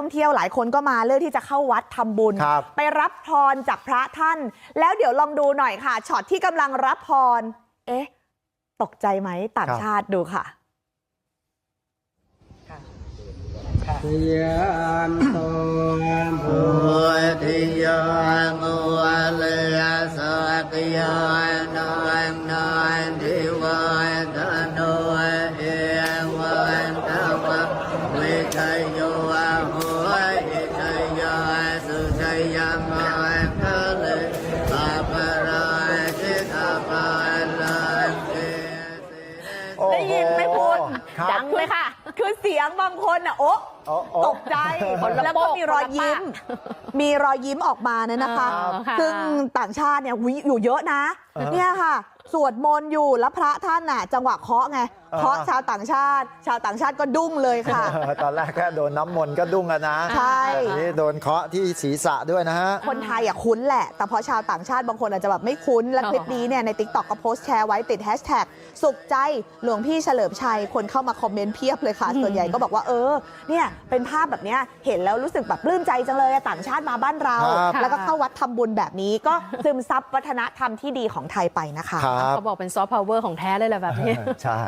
ท่องเที่ยวหลายคนก็มาเลือกที่จะเข้าวัดทำบุญครับไปรับพรจากพระท่าน แล้วเดี๋ยวลองดูหน่อยค่ะช็อตที่กำลังรับพร เอ๊ะ ตกใจไหมต่างครับชาติดูค่ะยานโตภุติยามุเลสกยานานนานทิวายตโนเอวันตวะวิชัยโย ยยามาคเลอาปรายสิทาปาลันเตโอ้โหได้ยินไหมคุณครับดังเลยค่ะ คือเสียงบางคนอะโอ๊ะโอ้โอ้ตกใจคนละแล้วก็โป๊กมีรอยยิ้ม มีรอยยิ้มออกมาเนี่ยนะคะเออค่ะซึ่งต่างชาติเนี่ยวิอยู่เยอะนะเออเนี่ยค่ะ สวดมนต์อยู่แล้วพระท่านน่ะ จังหวะเคาะไง เออเคาะชาวต่างชาติ ชาวต่างชาติก็ดุ้งเลยค่ะเออตอนแรกแค่โดนน้ำมนต์ก็ดุ้งแล้วนะใช่ แบบนี้โดนเคาะที่ศีรษะด้วยนะฮะ คนไทยอะคุ้นแหละ แต่พอชาวต่างชาติบางคนอาจจะแบบไม่คุ้น และอ๋อคลิปนี้เนี่ยในติ๊กต็อกก็โพสต์แชร์ไว้ติดแฮชแท็กสุขใจหลวงพี่เฉลิมชัย คนเข้ามาคอมเมนต์เพียบเลยค่ะ ส่วนใหญ่ก็บอกว่าเออ เนี่ยเป็นภาพแบบเนี้ยเห็นแล้วรู้สึกแบบปลื้มใจจังเลยอะต่างชาติมาบ้านเรา ครับ แล้วก็เข้าวัดทำบุญแบบนี้ก็ซึมซับวัฒนธรรมที่ดีของไทยไปนะคะ ครับ เขาบอกเป็นซอฟต์พาวเวอร์ของแท้เลยแหละแบบนี้ ใช่